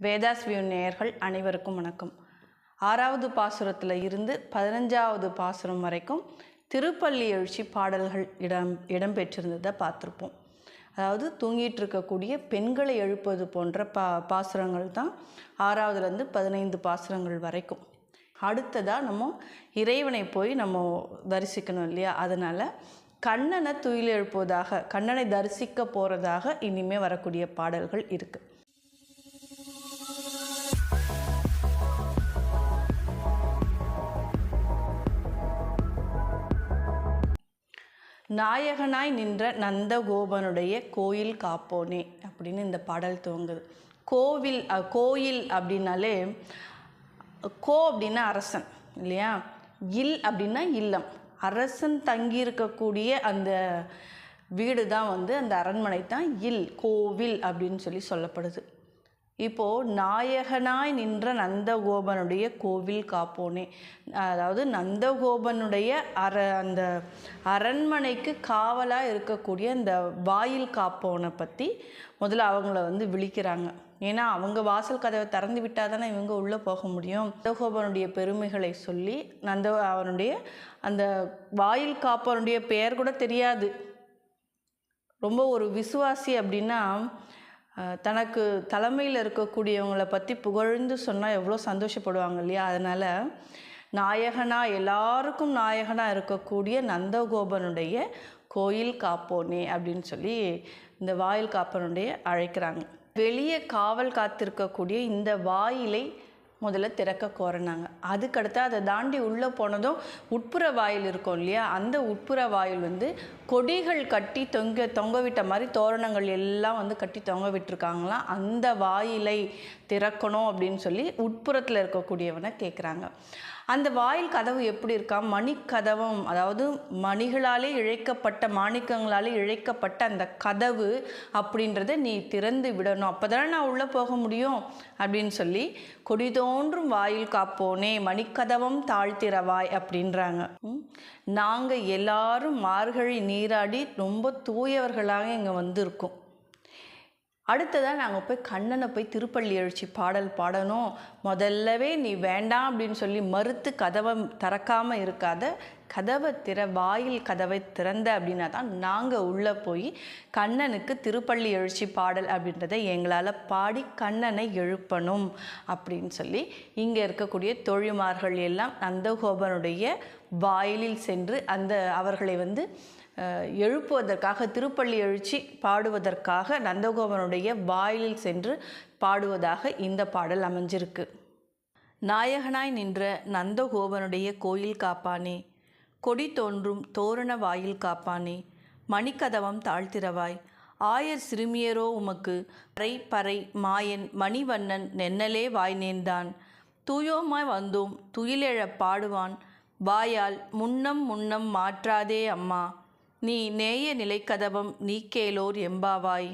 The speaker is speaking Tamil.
வேதாஸ் வியூ நேயர்கள் அனைவருக்கும் வணக்கம். ஆறாவது பாசுரத்தில் இருந்து பதினஞ்சாவது பாசுரம் வரைக்கும் திருப்பள்ளி எழுச்சி பாடல்கள் இடம் இடம்பெற்றிருந்ததை பார்த்துருப்போம். அதாவது தூங்கிட்டு இருக்கக்கூடிய பெண்களை எழுப்பது போன்ற பா பாசுரங்கள் தான் ஆறாவதுலேருந்து பதினைந்து பாசுரங்கள் வரைக்கும். அடுத்ததாக நம்ம இறைவனை போய் நம்ம தரிசிக்கணும் இல்லையா? அதனால் கண்ணனை துயில் எழுப்புவதாக கண்ணனை தரிசிக்க போகிறதாக இனிமேல் வரக்கூடிய பாடல்கள் இருக்குது நாயகனாய் நின்ற நந்தகோபனுடைய கோயில் காப்போனே அப்படின்னு இந்த பாடல் துவங்குது. கோவில் கோயில் அப்படின்னாலே கோ அப்படின்னா அரசன் இல்லையா? இல் அப்படின்னா இல்லம். அரசன் தங்கியிருக்கக்கூடிய அந்த வீடு தான் வந்து அந்த அரண்மனை தான் இல் கோவில் அப்படின்னு சொல்லி சொல்லப்படுது. இப்போது நாயகனாய் நின்ற நந்தகோபனுடைய கோவில் காப்போனே. அதாவது நந்தகோபனுடைய அர அந்த அரண்மனைக்கு காவலாக இருக்கக்கூடிய இந்த வாயில் காப்போனை பற்றி முதல்ல அவங்கள வந்து விழிக்கிறாங்க. ஏன்னா அவங்க வாசல் கதவை திறந்து விட்டால் தானே இவங்க உள்ளே போக முடியும். நந்தகோபனுடைய பெருமைகளை சொல்லி நந்த அவனுடைய அந்த வாயில் காப்பவனுடைய பெயர் கூட தெரியாது. ரொம்ப ஒரு விசுவாசி அப்படின்னா தனக்கு தலைமையில் இருக்கக்கூடியவங்கள பற்றி புகழ்ந்து சொன்னால் எவ்வளோ சந்தோஷப்படுவாங்க இல்லையா? அதனால் நாயகனாக எல்லாருக்கும் நாயகனாக இருக்கக்கூடிய நந்தகோபனுடைய கோயில் காப்போனே அப்படின்னு சொல்லி இந்த வாயில் காப்பனுடைய அழைக்கிறாங்க. வெளியே காவல் காத்திருக்கக்கூடிய இந்த வாயிலை முதல்ல திறக்க கோரினாங்க. அதுக்கடுத்து அதை தாண்டி உள்ளே போனதும் உட்புற வாயில் இருக்கும் இல்லையா? அந்த உட்புற வாயில் வந்து கொடிகள் கட்டி தொங்க தொங்க விட்ட மாதிரி தோரணங்கள் எல்லாம் வந்து கட்டி தொங்க விட்டுருக்காங்களாம் அந்த வாயிலை திறக்கணும் அப்படின்னு சொல்லி உட்புறத்தில் இருக்கக்கூடியவனை கேட்குறாங்க அந்த வாயில் கதவு எப்படி இருக்கா? மணிக்கதவம் அதாவது மணிகளாலே இழைக்கப்பட்ட மாணிக்கங்களாலே இழைக்கப்பட்ட அந்த கதவு அப்படின்றத நீ திறந்து விடணும். அப்போ தானே நான் உள்ளே போக முடியும் அப்படின்னு சொல்லி கொடிதோ தோன்றும் வாயில் காப்போனே மணிக்கதவம் தாழ்த்திரவாய் அப்படின்றாங்க. நாங்கள் எல்லாரும் மார்கழி நீராடி ரொம்ப தூயவர்களாக இங்கே வந்திருக்கோம். அடுத்ததாக நாங்கள் போய் கண்ணனை போய் திருப்பள்ளி எழுச்சி பாடல் பாடணும். முதல்லவே நீ வேண்டாம் அப்படின்னு சொல்லி மறுத்து கதவை திறக்காமல் இருக்காத கதவை திற வாயில் கதவை திறந்த அப்படின்னா தான் நாங்கள் உள்ளே போய் கண்ணனுக்கு திருப்பள்ளி எழுச்சி பாடல் அப்படின்றத எங்களால் பாடி கண்ணனை எழுப்பணும் அப்படின்னு சொல்லி இங்கே இருக்கக்கூடிய தொழில்மார்கள் எல்லாம் நந்தகோபனுடைய வாயிலில் சென்று அந்த அவர்களை வந்து எழுப்புவதற்காக திருப்பள்ளி எழுச்சி பாடுவதற்காக நந்தகோபனுடைய வாயிலில் சென்று பாடுவதாக இந்த பாடல் அமைஞ்சிருக்கு. நாயகனாய் நின்ற நந்தகோபனுடைய கோயில் காப்பானே கொடி தோன்றும் தோரண வாயில் காப்பானே மணிக்கதவம் தாழ்த்திரவாய் ஆயர் சிறுமியரோ உமக்கு பறை பறை மாயன் மணிவண்ணன் நென்னலே வாய் நேர்ந்தான் தூயோமாய் வந்தோம் துயிலெழப் பாடுவான். வாயால் முன்னம் முன்னம் மாற்றாதே அம்மா நீ நேய நிலைக்கதவம் நீக்கேலோர் எம்பாவாய்.